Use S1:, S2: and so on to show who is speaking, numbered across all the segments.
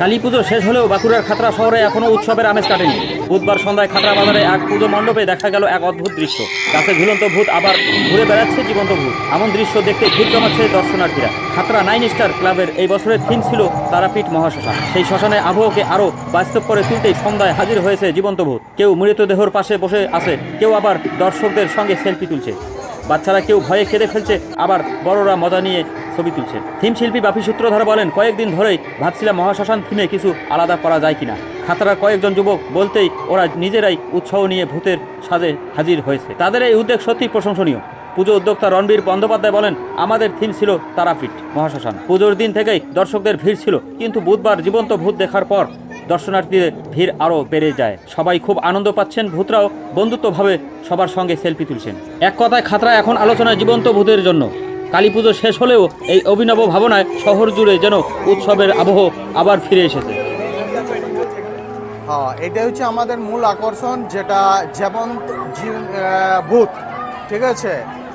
S1: কালী পুজো শেষ হলেও বাঁকুড়ার খাতড়া শহরে এখনও উৎসবের আমেজ কাটেনি। বুধবার সন্ধ্যায় খাতড়া বাজারে এক পুজো মণ্ডপে দেখা গেল এক অদ্ভুত দৃশ্য। গাছে ঝুলন্ত ভূত আবার ঘুরে বেড়াচ্ছে জীবন্ত ভূত। এমন দৃশ্য দেখতে ভিড় জমাচ্ছে দর্শনার্থীরা। খাতড়া নাইন স্টার ক্লাবের এই বছরের থিম ছিল তারাপীঠ মহাশ্মশান। সেই শ্মশানে আবহকে আরও বাস্তব করে তুলতেই সন্ধ্যায় হাজির হয়েছে জীবন্ত ভূত। কেউ মৃতদেহর পাশে বসে আছে, কেউ আবার দর্শকদের সঙ্গে সেলফি তুলছে। বাচ্চারা কেউ ভয়ে কেঁদে ফেলছে, আবার বড়রা মজা নিয়ে ছবি তুলছেন। থিম শিল্পী বাপি সূত্রধর বলেন, কয়েকদিন ধরেই ভাবছিলাম মহাশ্মশান থিমে কিছু আলাদা করা যায় কিনা। খাতারার কয়েকজন যুবক বলতেই ওরা নিজেরাই উৎসাহ নিয়ে ভূতের সাজে হাজির হয়েছে। তাদের এই উদ্যোগ সত্যি প্রশংসনীয়। পুজো উদ্যোক্তা রণবীর বন্দ্যোপাধ্যায় বলেন, আমাদের থিম ছিল তারাপীঠ, মহাশ্মশান। পুজোর দিন থেকেই দর্শকদের ভিড় ছিল, কিন্তু বুধবার জীবন্ত ভূত দেখার পর দর্শনার্থীদের ভিড় আরও বেড়ে যায়। সবাই খুব আনন্দ পাচ্ছেন, ভূতরাও বন্ধুত্বভাবে সবার সঙ্গে সেলফি তুলছেন। এক কথায়, খাতরা এখন আলোচনায় জীবন্ত ভূতের জন্য। কালী পুজো শেষ হলেও এই অভিনব ভাবনায় শহর জুড়ে যেন উৎসবের আবহ আবার ফিরে এসেছে।
S2: হ্যাঁ এটা হচ্ছে আমাদের মূল আকর্ষণ, যেটা যেমন ভূত, ঠিক আছে?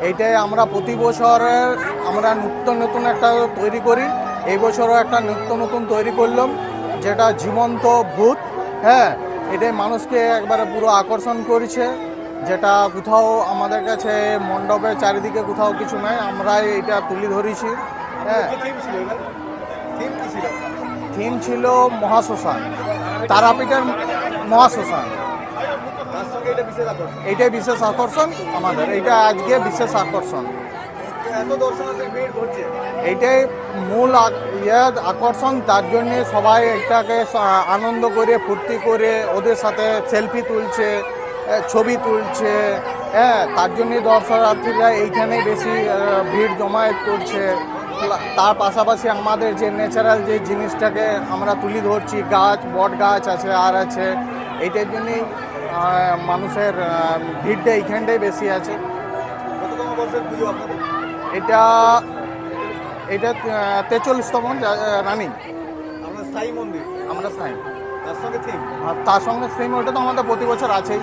S2: এইটাই আমরা প্রতি বছরের আমরা নতুন নতুন একটা তৈরি করি। এই বছরও একটা নিত্য নতুন তৈরি করলাম, যেটা জীবন্ত ভূত হ্যাঁ? এটাই মানুষকে একবারে পুরো আকর্ষণ করেছে। যেটা কোথাও আমাদের কাছে মণ্ডপের চারিদিকে কোথাও কিছু নেই আমরা এটা তুলে ধরেছি। হ্যাঁ। থিম ছিল মহাশ্মশান, তারাপীঠের মহাশ্মশান। এইটাই বিশেষ আকর্ষণ আমাদের এইটা আজকে বিশেষ আকর্ষণ। এইটাই মূল ইয়ে আকর্ষণ, তার জন্যে সবাই এটাকে আনন্দ করে, ফুর্তি করে ওদের সাথে সেলফি তুলছে। ছবি তুলছে। হ্যাঁ তার জন্যে দর্শনার্থীরা এইখানে বেশি ভিড় জমায়েত করছে। তার পাশাপাশি আমাদের যে ন্যাচারাল যে জিনিসটাকে আমরা তুলে ধরছি গাছ বট গাছ আছে আর আছে এইটার জন্যেই মানুষের ভিড়টা এইখানটাই বেশি আছে। এটা এটা তেচল্লিশতম রানিং।
S3: আমরা স্থায়ী মন্দির।
S2: আমরা স্থায়ী।
S3: তার সঙ্গে থিম
S2: আর তার সঙ্গে সেম ওটা তো আমাদের প্রতি বছর আছেই।